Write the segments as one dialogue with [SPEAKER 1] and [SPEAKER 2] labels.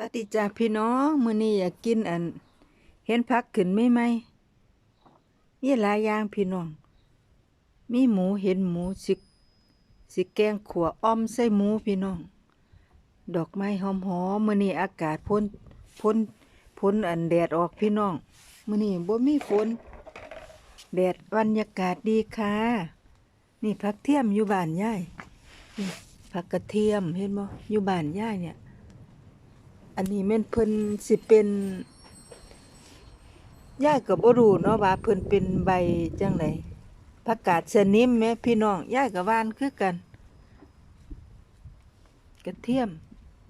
[SPEAKER 1] วัสดีจ้าพี่น้องมื้อนี้อยากกินอัน เห็นผักขึ้นไหมไหมมีหลายอย่างพี่น้อง มีหมูเห็นหมูสิสิแกงขัวอ้อมใส่หมูพี่น้อง ดอกไม้หอมๆมื้อนี้อากาศพ้นพ้นพ้นอันแดดออกพี่น้องมื้อนี้บ่มีฝนแดดบรรยากาศดีค่ะ นี่ผักเทียมอยู่บ้านย่า่ผักกระเทียมเห็นบ่อยู่บ้านย่ายเนี่ย อันนี้แม่นเพิ่นสิเป็นย่ายก็บ่รู้เนาะว่าเพิ่นเป็นใบจังไดผักกาดสนิมแม่พี่น้องย่ายก็ว่านคือกัน กระเทียม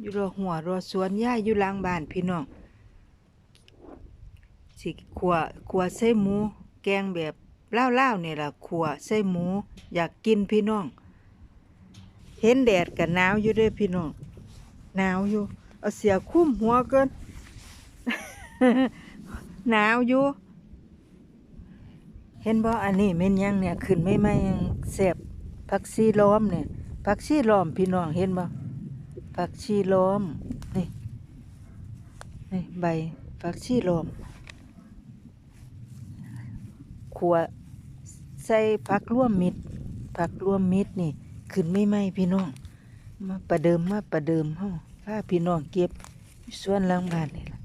[SPEAKER 1] อยู่รอหัวรอสวนย่ายอยู่หลังบ้านพี่น้องสิขัวขัวใส่หมู แกงแบบเล่าวๆนี่ล่ะขัวใส่หมู อยากกินพี่น้อง เห็นแดดก็หนาวอยู่เด้อพี่น้องหนาวอยู่ เอาเสียคุ้มหัวเกิน หนาวอยู่ เห็นบ่อันนี้แม่นยังเนี่ยขึ้นไม่ไม่ยังแสบผักชีล้อมเนี่ยผักชีล้อมพี่น้องเห็นบ่ผักชีล้อมนี่นี่ใบผักชีล้อมขัวใส่ผักร่วมมิตรผักร่วมมิตรนี่ ขึ้นไม่ไม่พี่น้อง มาประเดิมมาประเดิมเฮา พาพี่น้องเก็บอยู่วนหลังบ้านนี่ล่ะ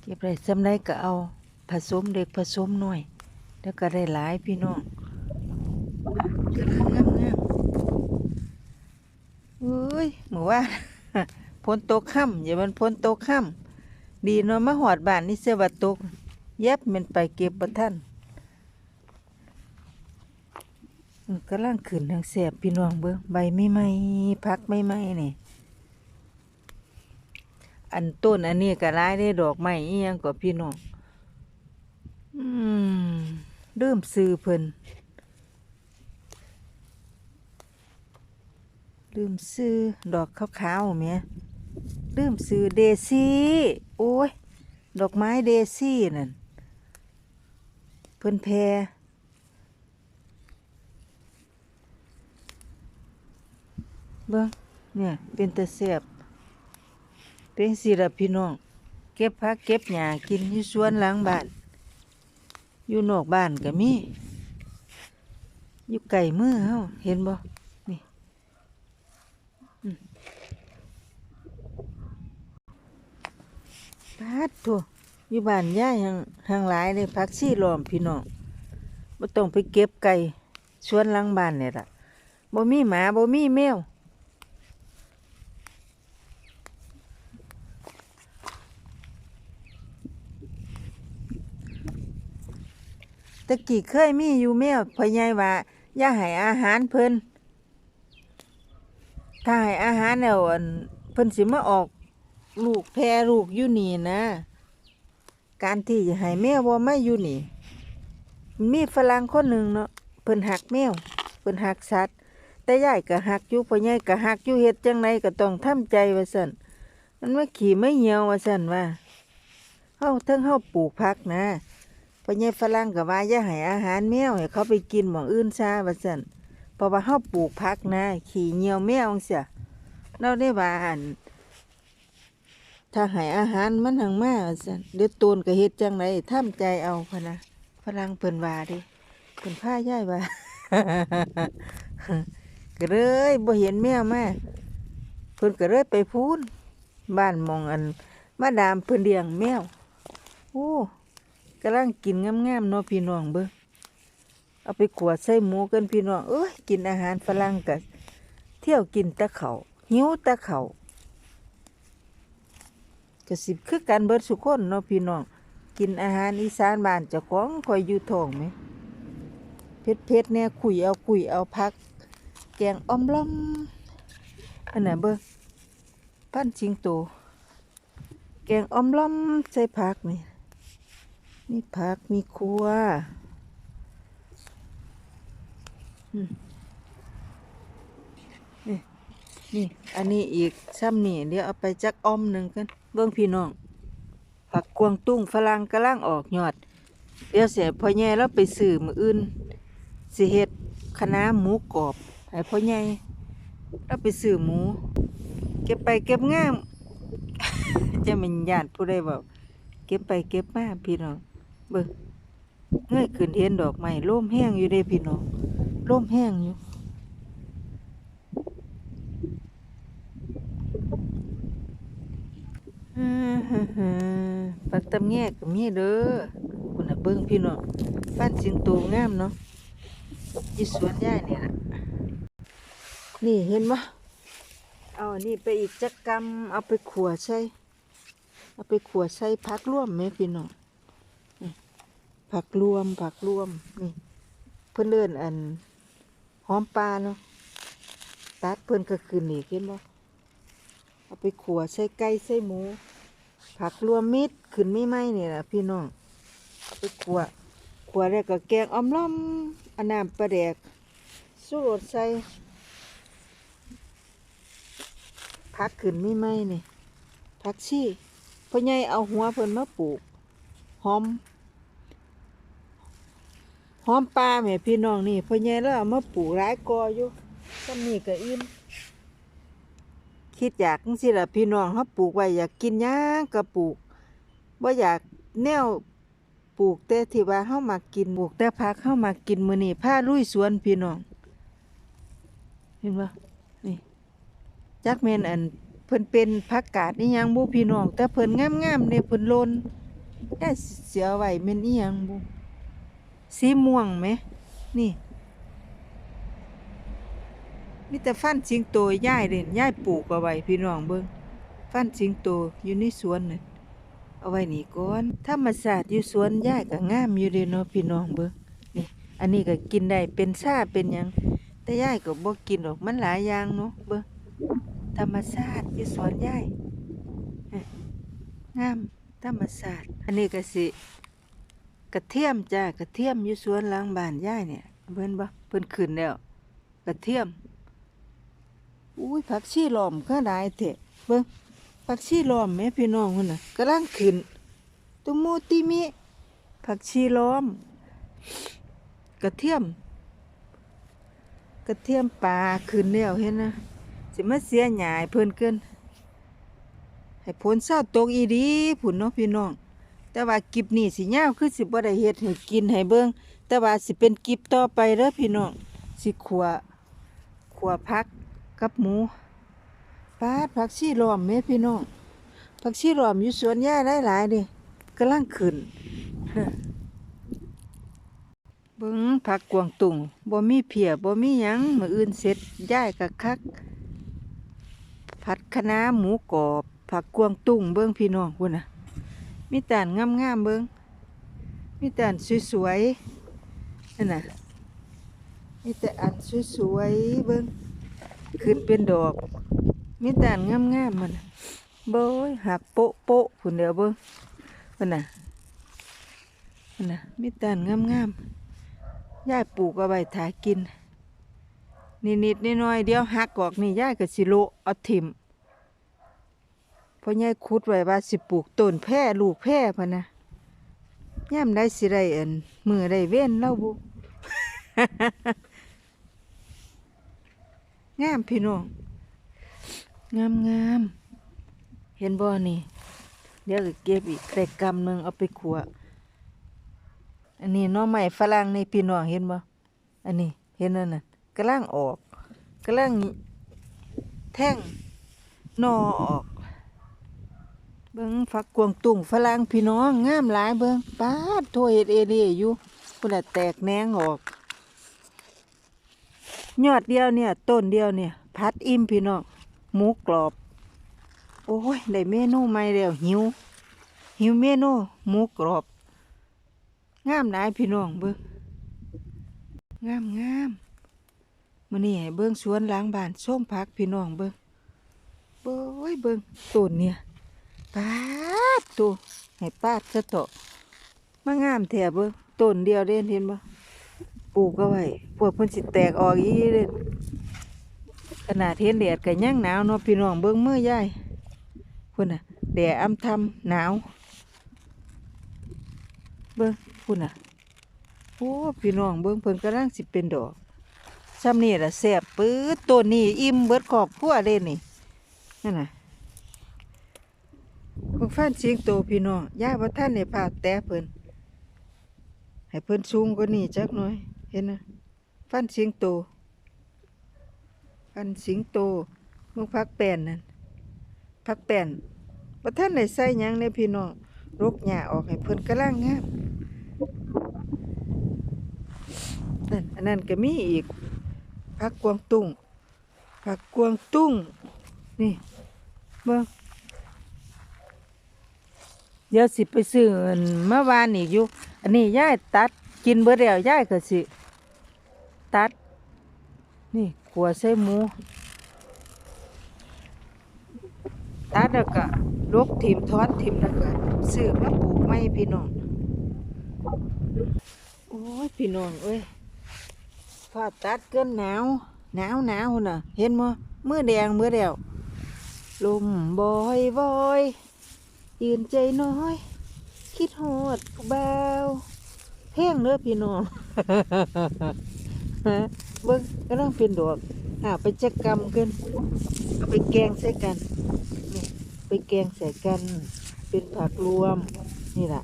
[SPEAKER 1] เก็บได้สำไรก็เอาผสมเด็กผสมหน่อย แล้วก็ได้หลายพี่น้องกำลังงามงามเอ้ยหมู่ว่าพ้นโตค่ำอย่ามันพ้นโตค่ำดีนาะมาหอดบ้านนี่เสว่าตกเย็บมันไปเก็บบ่ทันอืมกำลังขึ้นทางแสบพี่น้องเบิ้งใบไม่ไหมพักไม่ไหมนี่ย อันต้นอันนี้ก็ร้ายได้ดอกไม้อีหยังก็พี่น้องอืมเริ่มซื้อเพิ่นลืมซื้อดอกขาวๆแหม่ลืมซื้อเดซี่โอ้ย ดอกไม้เดซี่นั่นเพิ่นแพรเบิ่งเนี่ยเป็นตะแซ่บ เป็นสิละพี่น้อง เก็บผักเก็บหญ้ากินอยู่สวนหลังบ้าน อยู่นอกบ้านก็มี อยู่ไก่มือเฮาเห็นบ่ นี่อืมปาดทั่วอยู่บ้านย่ายังห่างหลายเลยผักชีล้อมพี่น้องบ่ต้องไปเก็บไก่สวนหลังบ้านเนี่ยล่ะบ่มีหมาบ่มีแมว ตะกี้เคยมีอยู่แมวพ่อใหญ่ว่าอย่าให้อาหารเพิ่นถ้าให้อาหารแล้วอันเพิ่นสิมาออกลูกแพรลูกอยู่นี่นะ การที่จะให้แมวบ่มาอยู่นี่ มีฝรั่งคนหนึ่งเนาะเพิ่นหักแมวเพิ่นหักสัตว์แต่ยายก็หักอยู่พ่อใหญ่ก็หักอยู่เฮ็ดจังไดก็ต้องทำใจว่าซั่นมันมาขี่ไม่เหี่ยวว่าซั่นว่าเฮาทั้งเฮาปลูกผักนะ พ่อใหญ่ฝรั่งก็ว่าอย่าให้อาหารแมวให้เขาไปกินหม่องอื่นซะว่าซั่นเพราะว่าเฮาปลูกผักนะ ขี้เหี่ยวแมวจังซี่เราได้ว่าอันถ้าให้อาหารมันหังมาว่าซั่นเดี๋ยวตูนก็เฮ็ดจังไดทำใจเอาพะนะฝรั่งเพิ่นว่าเดิเพิ่นพายายว่าก็เลยบ่เห็นแมวมาเพิ่นก็เลยไปพูนบ้านมองอันมาดามเพิ่นเลี้ยงแมวโอ้ กำลังกินงามๆเนาะพี่น้องเบิ่งเอาไปขวดใส่หมูกันพี่น้องเอ้ยกินอาหารฝรั่งกันเที่ยวกินตะเขาหิวตะเขาก็สิบคือกันเบิดสุคนเนาะพี่น้องกินอาหารอีสานบ้านจ้าของคอยอยู่ท้องไหมเผ็ดเผ็ดๆเนี่ยคุยเอาคุยเอาพัก แกงอ้อมล้อมอันไหนเบิ่งพันชิงโตแกงอ้อมล้อมใส่ผักนี่ มีผักมีครัวนี่ นี่ อันนี้อีกซ้ำนี่เดี๋ยวเอาไปจักอ้อมหนึ่งกัน เบิ่งพี่น้อง ผักกวางตุ้งฝรั่งกำลังออกยอด เดี๋ยวเสียพ่อใหญ่แล้วไปซื้อมืออื่นสิเฮ็ดคณะหมูกรอบให้พ่อใหญ่แล้วไปซื้อหมู เก็บไปเก็บงาม จะเป็นญาติผู้ใดเว้าเก็บไปเก็บมาพี่น้อง เบิ่งเงยขึ้นเห็นดอกไม้ลมแห้งอยู่เด้พี่น้องลมแห้งอยู่อือฮึฮึปักตำแยกก็มีเด้อคุณน่ะเบิ่งพี่น้องบ้านสิงโตงามเนาะอยู่สวนยายนี่ล่ะนี่เห็นบ่เอาอันนี้ไปอีกจักกรรมเอาไปขัวใส่เอาไปขัวใส่ผักรวมแม่พี่น้องนี่ ผักรวมผักรวมนี่เพิ่อนเอิ้นอันหอมปลาเนาะตัดเพิ่อนก็ขึ้นนี่เห็นบ่เอาไปขัวใส่ไก่ใส่หมู ผักรวมมิตรขึ้นไม่ไหมนี่แหละพี่น้องเอาไปขัวขัวแล้วก็แกงออมล้อมอันน้ำปลาแดกสู้รสใส่ผักขึ้นไม่ไหมนี่ผักชีพ่อใหญ่เอาหัวเพิ่นมาปลูกหอม อมปลาแม่พี่น้องนี่พ่อใหญ่แล้วเอามาปลูกหลายกออยู่ต้นนี้ก็อิ่มคิดอยากจังซี่ล่ะพี่น้องเขาปลูกไว้อยากกินหยังก็ปลูกบ่อยากแนวปลูกแต่ที่ว่าเฮามากินปลูกแต่ผักเฮามากินมื้อนี้พาลุยสวนพี่น้อง เห็นบ่นี่จักแม่นอันเพิ่นเป็นผักกาดอีหยังบ่พี่น้องแต่เพิ่นงามๆเนี่ยเพิ่นโลนได้เสียไว้แม่นอีหยังบ่ สีม่วงไหม นี่มีแต่ฟันสิงโตย่ายเด่นย่ายปลูกเอาไว้พี่น้องเบิ่งฟันสิงโตอยู่ในสวนน่ะเอาไว้นี่ก่อนธรรมศาสตร์อยู่สวนย่ายก็งามอยู่เด้เนาะพี่น้องเบิ่งนี่ อันนี้ก็กินได้เป็นชาเป็นหยัง แต่ย่ายก็บ่กินหรอกมันหลายอย่างเนาะเบิ่งธรรมศาสตร์อยู่สวนย่ายงามธรรมศาสตร์อันนี้ก็สิ กระเทียมจ้ากระเทียมอยู่สวนหลังบ้านย่ายเนี่ยเบิ่นบ่เพิ่นขึ้นแล้วกระเทียมอุ้ยผักชีล้อมก็ได้เถอะเบิ่งผักชีล้อมแม่พี่น้องพุ่นน่ะกำลังขึ้นตุโมติมิผักชีล้อม กระเทียม กระเทียมปลาขึ้นแล้วเห็นนะสิมาเสียหยายเพิ่นเกินให้ผลเศร้าตกอีดีผุนเนาะพี่น้อง แต่ว่ากิบนี่สิยาวคือสิบ่ได้เฮ็ดให้กินให้เบิ่งแต่ว่าสิเป็นกิบต่อไปเด้อพี่น้องสิขัวขัวผักกับหมูปาดผักชีล้อมแม่พี่น้องผักชีล้อมอยู่สวนยายหลายๆดิกำลังขึ้นเบิ่งผักกวางตุงบ่มีเพียบ่มีหยังมื้ออื่นเสร็จยายก็คักผัดคะน้าหมูกรอบผักกวางตุ้งเบิ่งพี่น้องพุ่นน่ะ มีแต่อันงามๆเบิ่งมีแต่อันสวยๆนั่นน่ะมีแต่อันสวยๆเบิ่งขึ้นเป็นดอก มีแต่อันงามๆมันเบ้ยหักโปะโปะผุนเดียวเบิ้งมันน่ะมันน่ะมีแต่อันงามๆย่ายปลูกเอาไว้ถากินนิดๆน้อยๆเดียวหักออกนี่ย่ายก็สิโลเอาถิ่ม พราะย่ายคุดไว้ว่าสิปลูกต้นแพร่ลูกแพร่พะนะย่ามได้สิได้อันมือได้เว้นเล่าบุ งามพี่น้องงามงามเห็นบ่นี่ เดี๋ยวก็เก็บอีกแต่กำหนึ่งเอาไปขัวอันนี้หน้อใหม่ฝรั่งในพี่น้องเห็นบ่อันนี้เห็นนั่นน่ะกำลังออกกำลังแท่งหนอออก เบิ่งฝักกวงตุ่งฝรั่งพี่น้องงามหลายเบิ่งปาดโทเฮ็ดเอเดีอยู่พุ่นน่ะแตกแนงออก ยอดเดียวเนี่ย ต้นเดียวเนี่ย พัดอิ่มพี่น้องหมูกรอบ โอ้ยได้เมนูใหม่แล้วหิว หิวเมนูหมูกรอบงามหลายพี่น้องเบิ่งงามงามมื้อนี้ให้เบิ่งสวนล้างบ้านส้มผักพี่น้องเบิ่งเบิ่งโอ้ยเบิ่งต้นเนี่ย ปาดตัวให้ปาดซะเถาะมางามแท้เบิ่งต้นเดียวเด่นเห็นบ่ปลูกเอาไว้พวกพิ่นสิแตกออกอีเด้ขนาดเห็นแดดก็ยังหนาวเนาะพี่น้องเบิ่งมือยายพุ่นน่ะแดดอำทำหนาวเบิ่งพุ่นน่ะโอ้พี่น้องเบิ่งเพิ่นกำลังสิเป็นดอกซ้ำนี่ล่ะแซ่บปื๊ดต้นนี้อิ่มเบิดครอบครัวเด้นี่นั่นน่ะ เบิ่งฟันสิงโตพี่น้องย่าบ่ทันได้พาแต่เพิ่นให้เพิ่นสูงกว่านี้จักหน่อย เห็นนะฟันสิงโตฟันสิงโตเบิ่งพักแป้นนั่นพักแป้นบ่ทันได้ใส่หยังเด้พี่น้องรกหญ้าออกให้เพิ่นกำลังงามนั่นอันนั้นก็มีอีกพักกวางตุ้งพักกวางตุ้งนี่เบิ่ง เดี๋ยวสิไปซื้อเมื่อวานนี่อยู่อันนี้ยายตัดกินเบิดแล้วยายก็สิ ตัด นี่ขัวใส่หมู ตัดแล้วก็ลกถิมทอดถิมแล้วก็ซื้อมาปลูกไม้พี่น้องโอ้ยพี่น้องเอ้ยฟ้าตัดเกินหนาวหนาวหนาวน่ะ เห็นมั้ยมือแดงมือแล้วลมบอยบอย ยืนใจน้อย คิดหอดผู้บ่าวเพ่งเด้อพี่น้องฮะเบิ่งกำลังเป็นดอกหาไปจักกรรมกันเอาไปแกงใส่กันนี่ไปแกงใส่กัน เป็นผักรวม นี่แหละ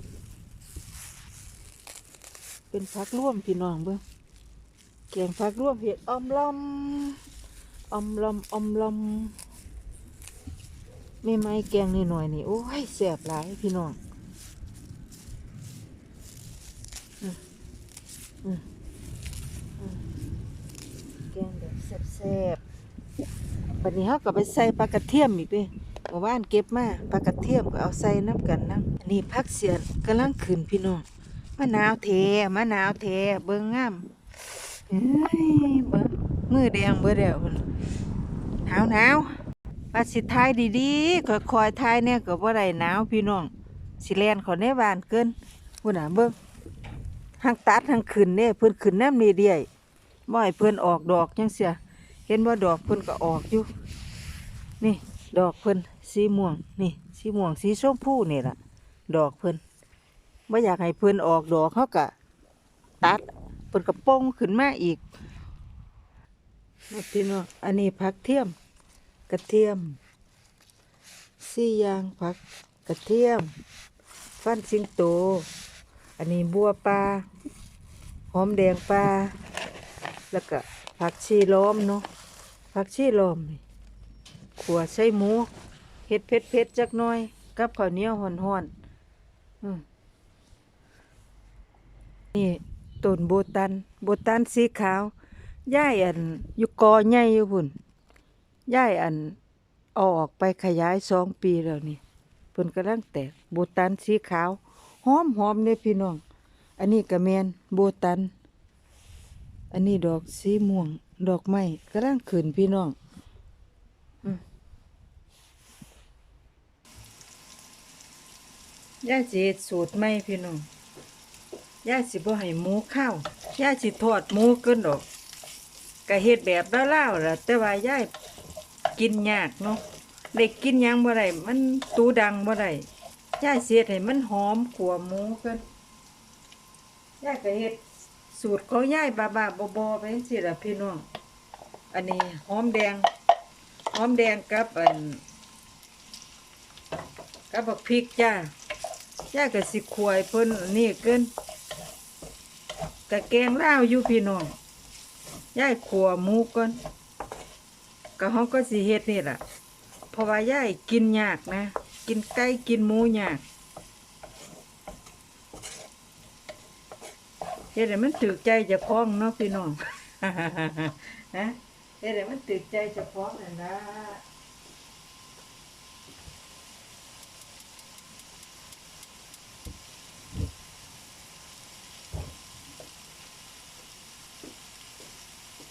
[SPEAKER 1] เป็นผักรวมพี่น้องเบิ่งแกงผักรวมเห็ดอมลอมออมลอมออมลอม ไม่ไม้แกงนิดหน่อยนี่โอ้ยแสบหลายพี่น้องแกงแบบแสบๆบัดนี้เขาก็ไปใส่ปลากระเทียมอีกด้วยเมื่อวานเก็บมาปลากระเทียมก็เอาใส่น้ำกันนะอันนี้พักเสียนกำลังขึ้นพี่น้องมะนาวเทมะนาวเทเบิ่งงามเอ้ยเบิ่งมือแดงเบิ่แล้วพุ่นหนาวหนาว ว่าสิทายดีๆคอยๆทายเนี่ยก็บ่ได้หนาวพี่น้องสิแลนเขอในบ้านเกินพุ่นน่ะเบิ่งหังตัดหังขึ้นเด้เพิ่นขึ้นน้ำนี่เดียบ่ให้เพิ่นออกดอกจังเสียเห็นว่าดอกเพิ่นก็ออกอยู่ นี่ดอกเพิ่นสีม่วงนี่สีม่วงสีชมพูนี่ล่ะ ดอกเพิ่นบ่อยากให้เพิ่นออกดอกเขาก็ตัดเพิ่นก็ป้งขึ้นมาอีกนี่พี่น้องอันนี้ผักเทียม ระเทียมสี่ยางผักกระเทียม ฟันสิงโต อันนี้บัวปลาหอมแดงปลาแล้วก็ผักชีล้อมเนาะผักชีล้อมนี่ขัวใส่หมูเห็ดเผ็ดเผ็ดๆจักหน่อย กับข้าวเหนียวห่อนห่อนอืมนี่ต้นโบตัน โบตันสีขาวย่ายอันอยู่กอใหญ่อยู่พุ่น ย่ายอันเอาออกไปขยายสองปีแล้วนี่เพิ่นกำลังแตกโบตันสีขาวหอมหอมเลยพี่น้อง อันนี้กระแมนโบตัน อันนี้ดอกสีม่วง ดอกไม้กำลังขึ้นพี่น้องย่าสิเฮ็ดสูตรใหม่พี่น้องย่าสิบ่ให้หมูข้าวย่าสิทอดหมูเกินดอกก็เฮ็ดแบบล่าๆล่ะแต่ว่าย่าย กินยากเนาะเด็กกินยังบ่ได้มันตูดังบ่ได้ย่ายเสียดให้มันหอมขัวหมูกินย่ายก็เฮ็ดสูตรของย่ายบาบาๆบอๆไปจังซี่ล่ะพี่น้อง อันนี้หอมแดงหอมแดงกับอันกับบักพริกจ้าย่ายก็สิขวยเพิ่นนี่เกินกะแกงเลาอยู่พี่น้องย่ายขัวหมูก่อน ก็เขาก็สิเฮ็ดนี่ล่ะเพราะว่าย่ายกินยากนะ กินไก่กินหมูยากเฮ็ดให้มันตึกใจเจะคล้าของเนาะพี่น้องนะเฮ็ดให้มันตึกใจเจะคล้าของนั่นนะ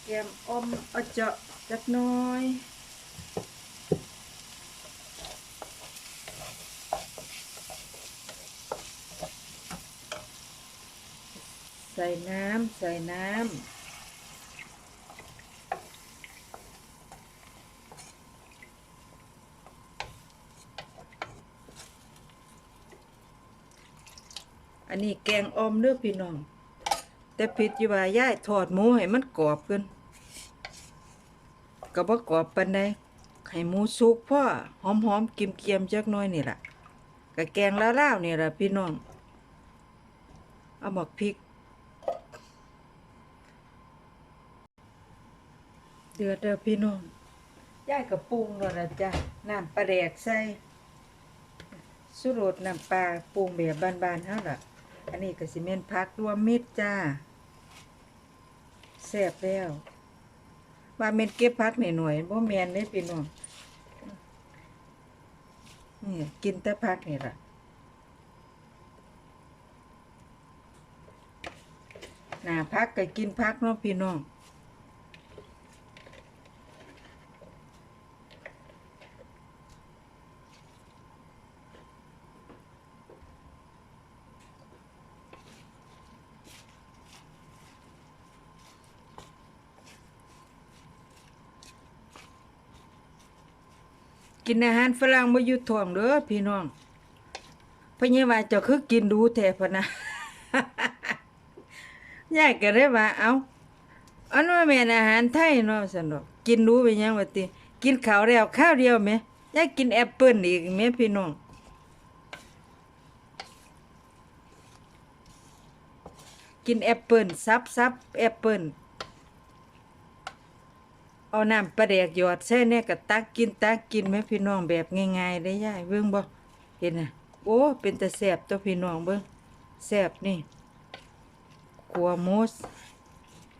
[SPEAKER 1] แกมอมเอาเจาะ จักน้อยใส่น้ำ ใส่น้ำ อันนี้แกงออมเด้อพี่น้อง แต่ผิดอยู่ว่าย่ายทอดหมูให้มันกรอบขึ้น ก็บ่กรอบปานใดให้หมูสุกพ่อหอมๆกิมเกียมๆจักหน้อยนี่ล่ะกะแกงลาวๆนี่ล่ะพี่น้อง เอาบักพริก เดือดเด้อพี่น้องย่ายกับปรุงแล้วนะจ้ะน้ำปลาแดกใส่สุรสน้ำปลาปรุงแบบบานๆเฮาล่ะ อันนี้ก็สิเม่นผักรวมมิตรจ้าแซ่บแล้ว ว่าเม็นเก็บพักหน่อยๆบ่แมนเด้พี่น้องนี่กินแต่พักนี่ล่ะหน้าพักก็กินพักเนาะพี่น้อง กินอาหารฝรั่งบ่อยู่ท้องเด้อพี่น้องเพราะว่าเจ้าคือกินดูแท้พะนะยายก็เลยว่าเอาอันว่าแม่นอาหารไทยเนาะสนดอกกินรู้ไปยังว่าติกินข้าวแล้วข้าวเดียวแหมยายกินแอปเปิ้ลอีกแหมพี่น้องกินแอปเปิ้ลซับซับแอปเปิ้ล เอาน้ำปลาแดกหยอดใส่เนี่ยก็ตักกินตักกินแหมพี่น้องแบบง่ายๆได้ย่ายเบิ่งบ่เห็นนะโอ้เป็นตาแซ่บตัวพี่น้องเบิ่งแซ่บนี่ขัวมูส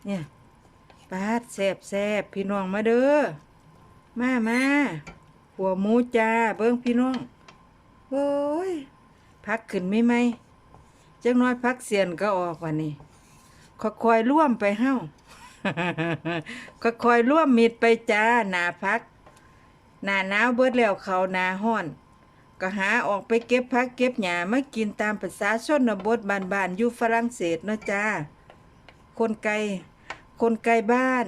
[SPEAKER 1] เนี่ยปาดแซบแซบพี่น้องมาเด้อมามาขัวมูจ้าเบิ้งพี่น้องโอ้ยพักขึ้นไม่ไหมจักหน้อยพักเสียนก็ออกวันนี้ค่อยๆร่วมไปเฮ้า คอยร่วมมิดไปจ้าหนาพัก หนาหนาวเบิดแล้วเขาหนาห้อน ก็หาออกไปเก็บพักเก็บหญ้ามากินตามภาษาชนบทบ้านๆอยู่ฝรั่งเศสเนาะจ้า คนไกล คนไกลบ้าน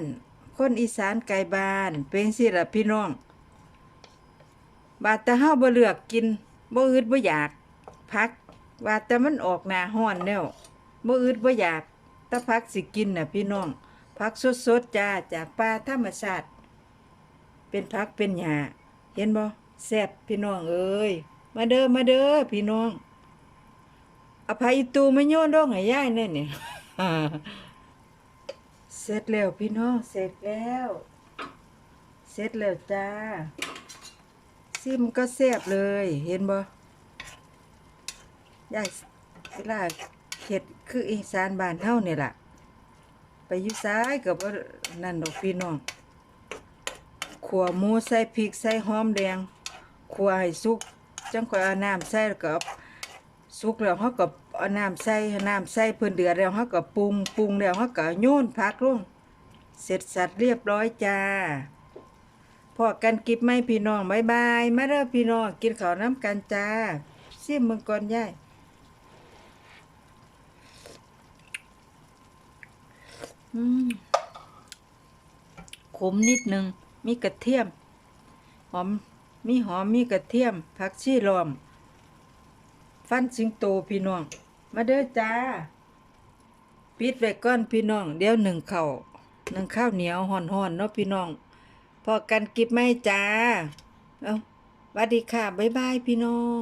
[SPEAKER 1] คนอีสานไกลบ้าน เป็นสิละพี่น้อง บาดต่เฮาบ่เลือกกินบ่อึดบ่อยากพักว่าแต่มันออกหนาร้อนแล้วบ่อึดบ่อยากแตะพักสิกินน่ะพี่น้อง พักสดๆจ้าจากป่าธรรมชาติเป็นพักเป็นหญ้าเห็นบ่แซ่บพี่น้องเอ้ยมาเด้อมาเด้อพี่น้องอภัยตูไมาโยนดองให้ย่ายแน่นี่เสร็จแล้วพี่น้องเสร็จแล้ว เสร็จแล้วจ้าซิมก็แซ่บเลย เห็นบ่ย่ายเวลาเห็ดคืออีสานบ้านเฮาเนี่ยล่ะ ไปอยู่ซ้ายกับว่านั่นดอกพี่น้องขัวหมูใส่พริกใส่หอมแดงขัวให้สุก จังค่อยเอาน้ำใส่แล้วก็เอาสุกแล้วเฮาก็เอาน้ำใส่น้ำใส่เพิ่นเดือดแล้วเฮาก็ปรุงปรุงแล้วเฮาก็โยนผักลงเสร็จสัดเรียบร้อยจ้าพอกันกิบไหมพี่น้องบายบายมาเด้อพี่น้องกินข้าวน้ำกันจ้าซิมมึงก่อนยายอืม ขมนิดนึง มีกระเทียม หอม มีหอม มีกระเทียม ผักชีลอม ฟันสิงโตพี่น้อง มาเด้อจ้า ปิดไว้ก่อนพี่น้อง เดี๋ยวหนึ่งเข้าหนึ่งข้าวเหนียวห่อนๆเนาะพี่น้อง พอกันกิบไหมจ้า เอาสวัสดีค่ะ บ๊ายบายพี่น้อง